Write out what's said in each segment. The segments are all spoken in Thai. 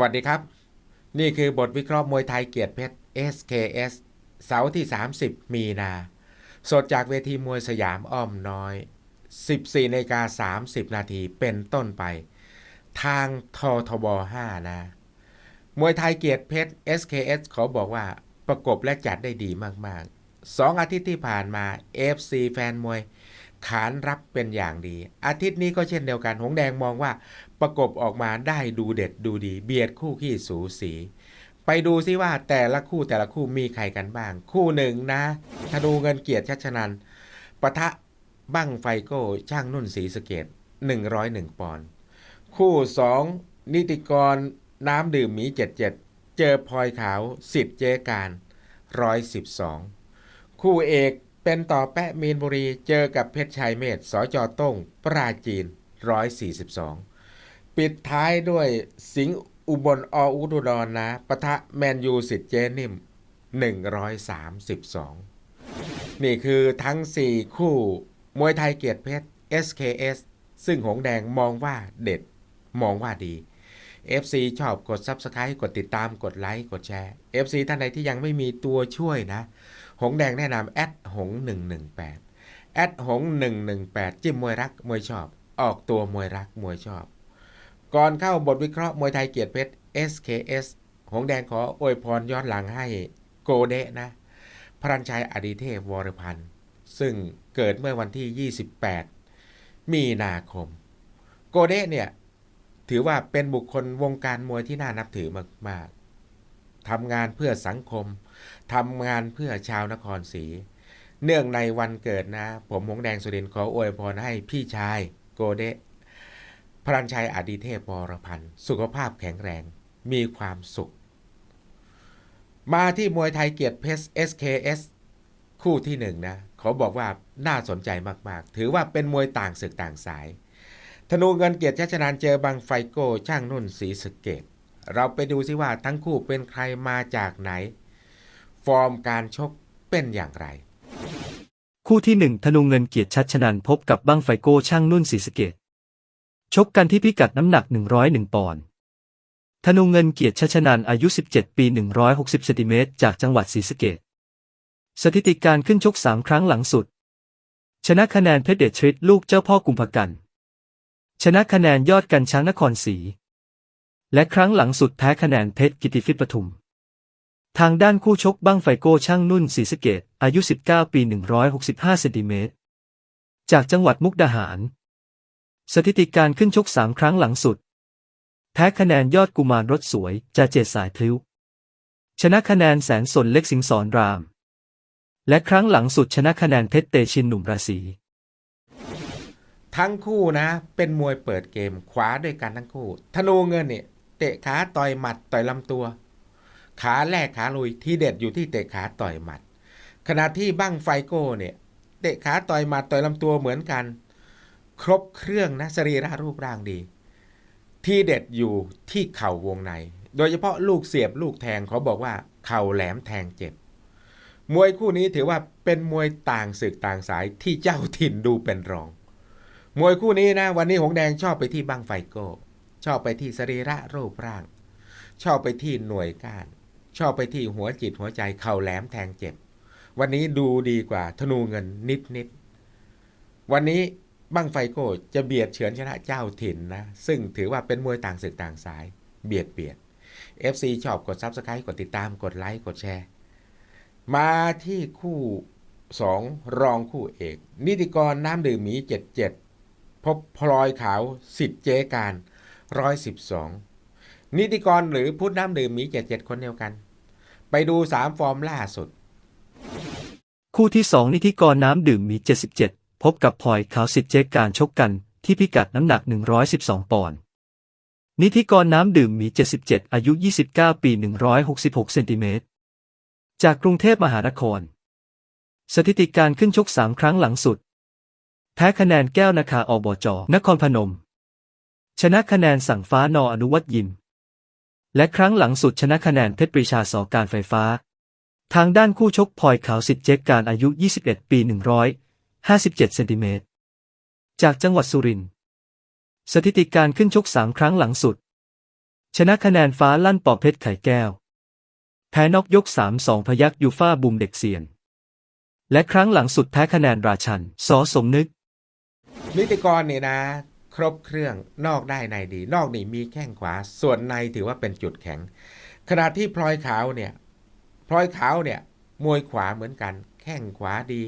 วัสดีครับ นี่คือบทวิเคราะห์มวยไทยเกียรติเพชร SKS เสาร์ที่ 30 มีนา สดจากเวทีมวยสยามอ้อมน้อย 14นาฬิกา30 นาทีเป็นต้นไป ทางททบ 5 นะ มวยไทยเกียรติเพชร SKS ขอบอกว่าประกบและจัดได้ดีมากๆสองอาทิตย์ที่ผ่านมา FC แฟนมวย ขานรับเป็นอย่างดี อาทิตย์นี้ก็เช่นเดียวกัน หงแดงมองว่าประกบออกมาได้ดูเด็ดดูดี เบียดคู่ขี้สูสี ไปดูซิว่าแต่ละคู่แต่ละคู่มีใครกันบ้าง คู่หนึ่งนะธนูเงินเกียรติชัชนันปะทะบั้งไฟโก้ช่างนุ่นสีสเกต101 ปอนด์คู่ 2 นิติกรน้ำดื่มหมี 77 เจอพลอยขาวสิทธิ์เจการ 112 คู่เอก เป็นต่อแปะมีนบุรีเจอกับเพชรชัยเมธสจต้งปราจีน 142 ปิดท้ายด้วยสิงห์อุบลออุดรนะปะทะแมนยูสิทธิ์เจนิม 132 นี่คือทั้ง 4 คู่มวยไทยเกียรติเพชร SKS ซึ่งหงแดงมองว่าเด็ด มองว่าดี FC ชอบกด Subscribe กดติดตามกดไลค์กดแชร์ FC ท่านใดที่ยังไม่มีตัวช่วยนะ หงแดงแนะนำแอดหง 118แอดหง 118 จิ้มมวยรักมวยชอบ ออกตัวมวยรักมวยชอบ ก่อนเข้าบทวิเคราะห์มวยไทยเกียรติเพชร SKS หงแดงขออวยพรย้อนหลังให้โกเดะนะ พรัญชัยอดิเทพวรพันธ์ซึ่งเกิดเมื่อวันที่ 28 มีนาคม โกเดะเนี่ย ถือว่าเป็นบุคคลวงการมวยที่น่านับถือมากๆทำงานเพื่อสังคมทำงานเพื่อชาวนครศรีเนื่องในวันเกิดนะ ผมหงแดงสุรินขออวยพรให้พี่ชายโกเดะพรัญชัยอดีเทพวรพันธ์สุขภาพแข็งแรง มีความสุข มาที่มวยไทยเกียรติเพชร SKS คู่ที่หนึ่งนะ ขอบอกว่าน่าสนใจมาก ๆ ถือว่าเป็นมวยต่างศึกต่างสาย ธนูเงินเกียรติชัชนานเจอบังไฟโกช่างนุ่นสีสเกต เราไปดูซิว่าทั้งคู่เป็นใครมาจากไหน ฟอร์มการชกเป็นอย่างไร คู่ที่หนึ่งธนูเงินเกียรติชัดชนันพบกับบั้งไฟโก้ช่างนุ่นศรีสเกดชกกันที่พิกัดน้ำหนัก 101 ปอนด์ธนูเงินเกียรติชัชนันอายุ 17 ปี 160เซนติเมตรจากจังหวัดศรีสะเกดสถิติการขึ้นชก 3 ครั้งหลังสุด ชนะคะแนนเพชรเดชทริตลูกเจ้าพ่อกุมภกัน ชนะคะแนนยอดกันช้างนครศรี และครั้งหลังสุดแพ้คะแนนเพชรกิติฟิตปทุม ทางด้านคู่ชกบั้งไฟโก้ช่างนุ่นศรีสเกดอายุ 19 ปี 165เซนติเมตร จากจังหวัดมุกดาหาร สถิติการขึ้นชก3ครั้งหลังสุด แพ้คะแนนยอดกุมารรถสวยจาเจตสายพลิ้ว ชนะคะแนนแสนสนเล็กสิงสอนราม และครั้งหลังสุดชนะคะแนนเพชรเตชินหนุ่มราศี ทั้งคู่นะ เป็นมวยเปิดเกมขวาด้วยกันทั้งคู่ ธนูเงินเนี่ยเตะขาต่อยหมัดต่อยลำตัว ขาแรกขาลุยที่เด็ดอยู่ที่เตะขาต่อยหมัด ขณะที่บั้งไฟโก้เนี่ยเตะขาต่อยหมัดต่อยลำตัวเหมือนกัน ครบเครื่องนะสรีระรูปร่างดี ที่เด็ดอยู่ที่เข่าวงใน โดยเฉพาะลูกเสียบลูกแทงเขาบอกว่าเข่าแหลมแทงเจ็บมวยคู่นี้ถือว่าเป็นมวยต่างศึกต่างสายที่เจ้าถิ่นดูเป็นรอง มวยคู่นี้นะ วันนี้หงแดงชอบไปที่บังไฟโก้ชอบไปที่สรีระรูปร่าง ชอบไปที่หน่วยก้าน ชอบไปที่หัวจิตหัวใจเข่าแหลมแทงเจ็บ วันนี้ดูดีกว่าธนูเงินนิดนิดวันนี้บังไฟโก้จะเบียดเฉือนชนะเจ้าถิ่นนะ ซึ่งถือว่าเป็นมวยต่างศึกต่างสาย เบียดเบียด FC ชอบกด Subscribe กดติดตามกดไลค์กดแชร์ มาที่คู่ 2 รองคู่เอก นิติกรน้ำดื่มหมี 77 พบพลอยขาวสิทธิ์เจการ112นิติกรหรือพุทธน้ำดื่มมี77คนเดียวกัน ไปดู3ฟอร์มล่าสุด คู่ที่2นิธิกรน้ำดื่มมี77พบกับพลอยขาวสิทธิ์เจการชกกันที่พิกัดน้ำหนัก112ปอนด์นิธิกรน้ำดื่มมี 77 อายุ 29 ปี 166 เซนติเมตร จากกรุงเทพมหานคร สถิติการขึ้นชก 3 ครั้งหลังสุด แพ้คะแนนแก้วนาคาอบจ นครพนม ชนะคะแนนสั่งฟ้านออนุวัตยิม และครั้งหลังสุดชนะคะแนนเพชรปรีชาสอการไฟฟ้า ทางด้านคู่ชกพลอยขาวสิทธิ์เจ๊กการอายุ 21 ปี 157 เซนติเมตร จากจังหวัดสุรินทร์ สถิติการขึ้นชก3ครั้งหลังสุด ชนะคะแนนฟ้าลั่นปอเพชรไข่แก้ว แพ้นอกยกสามสองพยักยูฟ่าบุมเด็กเซียน และครั้งหลังสุดแพ้คะแนนราชัน สอสมนึก นิติกรเนี่ยนะ ครบเครื่องนอกได้ในดี นอกนี่มีแข้งขวา ส่วนในถือว่าเป็นจุดแข็ง ขณะที่พลอยขาวเนี่ยพลอยขาวเนี่ยมวยขวาเหมือนกัน แข้งขวาดี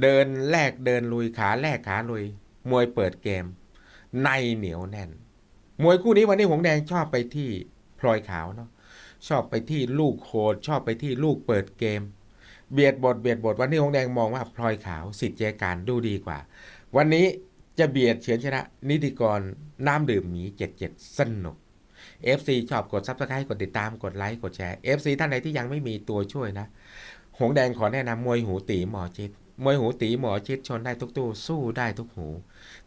เดินแลกเดินลุยขาแลกขาลุย มวยเปิดเกม ในเหนียวแน่น มวยคู่นี้วันนี้หงแดงชอบไปที่พลอยขาวเนาะชอบไปที่ลูกโหดชอบไปที่ลูกเปิดเกม เบียดบทเบียดบทวันนี้หงแดงมองว่าพลอยขาวสิทธิ์เจการดูดีกว่า วันนี้จะเบียดเฉือนชนะ นิติกรน้ำดื่มหมี77สนุก FC ชอบกด Subscribe กดติดตามกดไลค์กดแชร์ FC ท่านใดที่ยังไม่มีตัวช่วยนะ หงแดงขอแนะนำมวยหูตีหมอชิดมวยหูตีหมอชิดชนได้ทุกตู้สู้ได้ทุกหู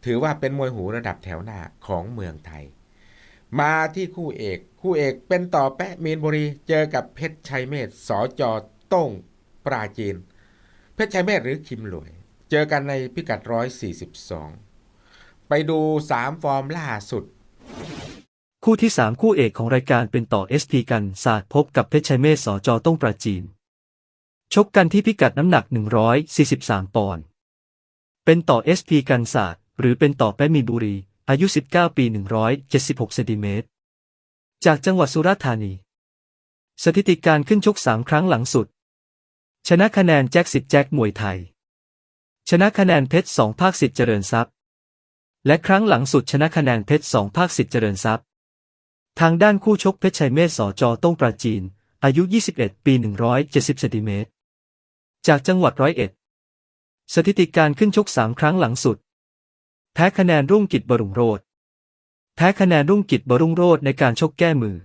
ถือว่าเป็นมวยหูระดับแถวหน้าของเมืองไทย มาที่คู่เอก คู่เอกเป็นต่อแปะเมีนบุรี เจอกับเพชรชัยเมธสอจอต้งปราจีน เพชรชัยเมธหรือคิมหลวย เจอกันในพิกัด 142 ไปดู 3 ฟอร์มล่าสุด คู่ที่สามคู่เอกของรายการเป็นต่อเอสพีกันศาสตร์พบกับเพชรชัยเมธสอจอต้งปราจีน ชกกันที่พิกัดน้ำหนัก 143 ปอนด์เป็นต่อเอสพีกันศาสตร์หรือเป็นต่อแปะมีบุรี อายุ 19 ปี 176เซนติเมตรจากจังหวัดสุราษฎร์ธานี สถิติการขึ้นชก3ครั้งหลังสุด ชนะคะแนนแจ็คสิทธิ์แจ็คมวยไทย ชนะคะแนนเพชรสองภาคสิทธิ์เจริญทรัพย์ และครั้งหลังสุดชนะคะแนนเพชรสองภาคสิทธิ์เจริญทรัพย์ ทางด้านคู่ชกเพชรชัยเมธสอจอต้งปราจีน อายุ 21 ปี 170เซนติเมตร จากจังหวัดร้อยเอ็ด สถิติการขึ้นชก3ครั้งหลังสุด แพ้คะแนนรุ่งกิจบรุงโรธแพ้คะแนนรุ่งกิจบรุงโรธในการชกแก้มือ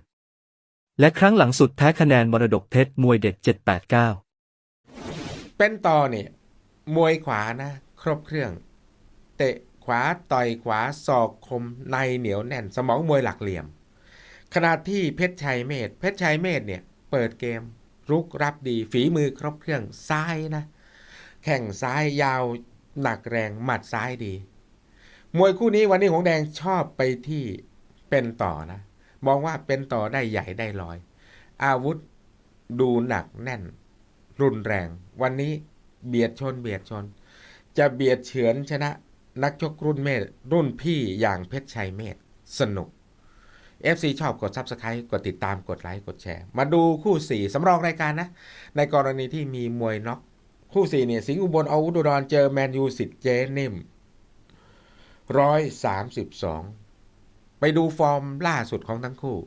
และครั้งหลังสุดแพ้คะแนนมรดกเพชรมวยเด็ด789 เป็นต่อเนี่ย มวยขวานะ ครบเครื่อง เตะขวาต่อยขวาศอกคมในเหนียวแน่น สมองมวยหลักเหลี่ยม ขณะที่เพชรชัยเมธเพชรชัยเมธเนี่ย เปิดเกม รุกรับดีฝีมือครบเครื่องซ้ายนะ แข่งซ้ายยาวหนักแรงหมัดซ้ายดี มวยคู่นี้วันนี้หงแดงชอบไปที่เป็นต่อนะมองว่าเป็นต่อได้ใหญ่ได้ลอย อาวุธดูหนักแน่น รุนแรง วันนี้ เบียดชนเบียดชน จะเบียดเฉือนชนะนักชกรุ่นเมธรุ่นพี่อย่างเพชรชัยเมธสนุก FC ชอบกด Subscribe กดติดตามกดไลค์กดแชร์ มาดูคู่ 4สำรองรายการนะ ในกรณีที่มีมวยน็อกคู่ 4 เนี่ย สิงห์อุบลอาวุธอุดรเจอแมนยูสิทธิ์เจนิมร้อยสามสิบสองไปดูฟอร์มล่าสุดของทั้งคู่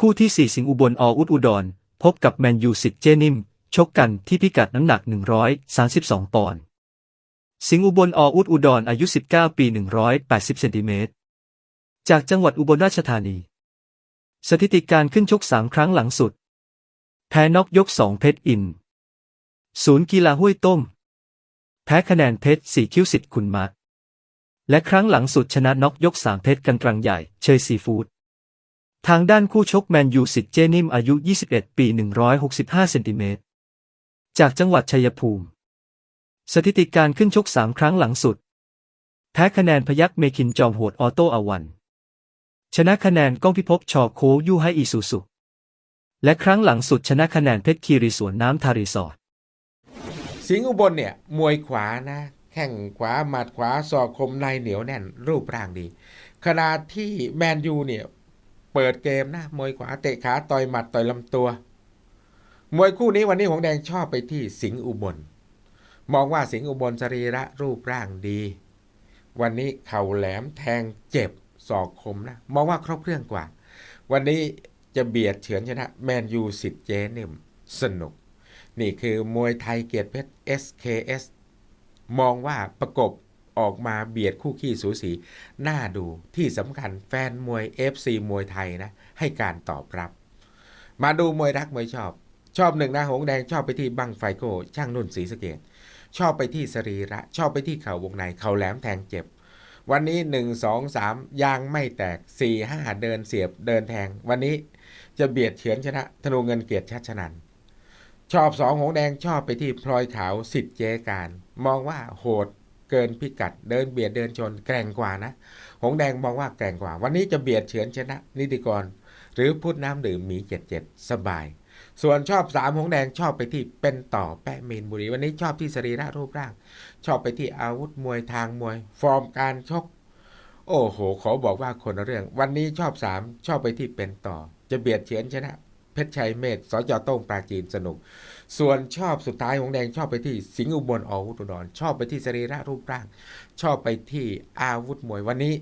คู่ที่ 4 สิงห์อุบลออุดอุดร พบกับแมนยูสิทธิ์เจนิม ชกกันที่พิกัดน้ำหนัก 132 ปอนด์ สิงห์อุบลออุดอุดรอายุ 19 ปี 180 เซนติเมตร จากจังหวัดอุบลราชธานี สถิติการขึ้นชก3ครั้งหลังสุด แพ้น็อกยก2เพชรอิน ศูนย์กีฬาห้วยต้ม แพ้คะแนนเพชรสี่คิ้วสิทธิ์คุณมักและครั้งหลังสุดชนะน็อกยก3เพชรกันตรังใหญ่ เชยซีฟู้ดทางด้านคู่ชกแมนยูสิทธิ์เจนิมอายุ 21 ปี 165 เซนติเมตร จากจังหวัดชัยภูมิ สถิติการขึ้นชก3ครั้งหลังสุด แพ้คะแนนพยักเมคินจอมโหดออโต้อวัน ชนะคะแนนก้องพิภพชอโคยูให้อีซูซุและครั้งหลังสุดชนะคะแนนเพชรคีรีสวนน้ำทารีสอร์ทสิงห์อุบลเนี่ย มวยขวานะ แข้งขวาหมัดขวาศอกคมในเหนียวแน่น รูปร่างดี ขณะที่แมนยูเนี่ย เปิดเกมนะ มวยขวาเตะขาต่อยหมัดต่อยลำตัว มวยคู่นี้วันนี้หงแดงชอบไปที่สิงห์อุบล มองว่าสิงห์อุบลสรีระรูปร่างดี วันนี้เข่าแหลมแทงเจ็บศอกคมนะมองว่าครบเครื่องกว่า วันนี้จะเบียดเฉือนชนะแมนยูสิทธิ์เจนิมสนุก นี่คือมวยไทยเกียรติเพชร SKS มองว่าประกบออกมาเบียดคู่ขี้สูสี น่าดูที่สำคัญแฟนมวย FC มวยไทยนะ ให้การตอบรับ มาดูมวยรักมวยชอบ ชอบหนึ่งนะหงแดงชอบไปที่บังไฟโกช่างนุ่นสีสะเกตชอบไปที่สรีระ ชอบไปที่เข่าวงในเข่าแหลมแทงเจ็บ วันนี้ 1 2 3ยางไม่แตก 4 5 เดินเสียบเดินแทง วันนี้จะเบียดเฉือนชนะ ธนูเงินเกียรติชัชนัน ชอบสองหงแดงชอบไปที่พลอยขาวสิทธิ์เจการ มองว่าโหดเกินพิกัด เดินเบียดเดินชนแกร่งกว่านะ หงแดงมองว่าแกร่งกว่า วันนี้จะเบียดเฉือนชนะ นิติกร หรือพุทธน้ำดื่มหมีเจ็ดเจ็ดสบาย ส่วนชอบสามหงแดงชอบไปที่เป็นต่อแปะเมนบุรี วันนี้ชอบที่สรีระรูปร่าง ชอบไปที่อาวุธมวยทางมวย ฟอร์มการชก โอ้โห ขอบอกว่าคนเรื่อง วันนี้ชอบสามชอบไปที่เป็นต่อ จะเบียดเฉือนชนะ เพชรชัยเมธสจโต้งปราจีนสนุก ส่วนชอบสุดท้ายของแดงชอบไปที่สิงห์อุบลอวุธอุดรชอบไปที่สรีระรูปร่าง ชอบไปที่อาวุธมวยวันนี้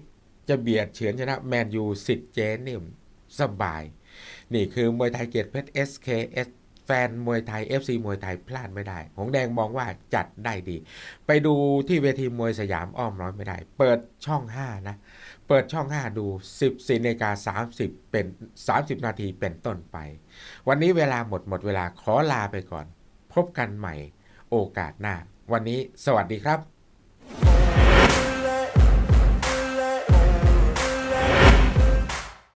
จะเบียดเฉือนชนะแมนยูสิทธิ์เจนิ่มสบาย นี่คือมวยไทยเกียรติเพชร SKS แฟนมวยไทย FC มวยไทยพลาดไม่ได้ หงแดงมองว่าจัดได้ดี ไปดูที่เวทีมวยสยามอ้อมน้อยไม่ได้ เปิดช่อง 5 นะ เปิดช่อง 5 ดู 14นาฬิกา30 เป็น 30 นาทีเป็นต้นไป วันนี้เวลาหมดหมดเวลาขอลาไปก่อน พบกันใหม่โอกาสหน้า วันนี้สวัสดีครับ